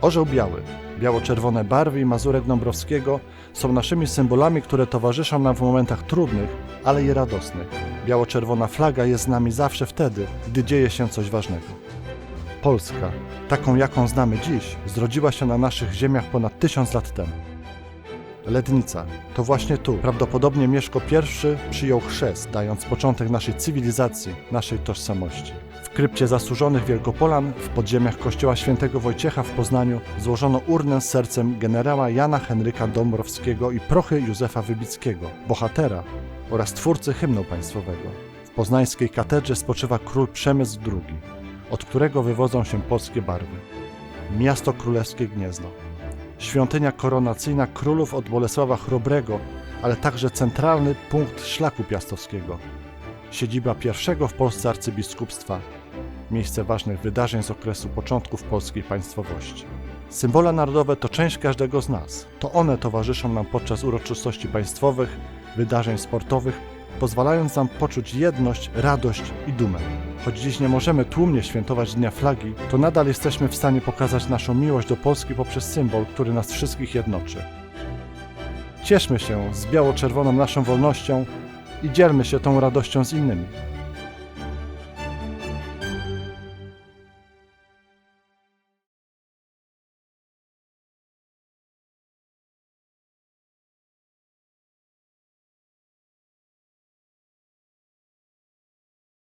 Orzeł biały, biało-czerwone barwy i mazurek Dąbrowskiego są naszymi symbolami, które towarzyszą nam w momentach trudnych, ale i radosnych. Biało-czerwona flaga jest z nami zawsze wtedy, gdy dzieje się coś ważnego. Polska, taką jaką znamy dziś, zrodziła się na naszych ziemiach ponad tysiąc lat temu. Lednica. To właśnie tu, prawdopodobnie Mieszko I przyjął chrzest, dając początek naszej cywilizacji, naszej tożsamości. W krypcie zasłużonych Wielkopolan, w podziemiach kościoła świętego Wojciecha w Poznaniu, złożono urnę z sercem generała Jana Henryka Dąbrowskiego i prochy Józefa Wybickiego, bohatera oraz twórcy hymnu państwowego. W poznańskiej katedrze spoczywa król Przemysł II, od którego wywodzą się polskie barwy. Miasto Królewskie Gniezno świątynia koronacyjna królów od Bolesława Chrobrego, ale także centralny punkt szlaku piastowskiego. Siedziba pierwszego w Polsce arcybiskupstwa, miejsce ważnych wydarzeń z okresu początków polskiej państwowości. Symbole narodowe to część każdego z nas. To one towarzyszą nam podczas uroczystości państwowych, wydarzeń sportowych, pozwalając nam poczuć jedność, radość i dumę. Choć dziś nie możemy tłumnie świętować Dnia Flagi, to nadal jesteśmy w stanie pokazać naszą miłość do Polski poprzez symbol, który nas wszystkich jednoczy. Cieszmy się z biało-czerwoną naszą wolnością i dzielmy się tą radością z innymi.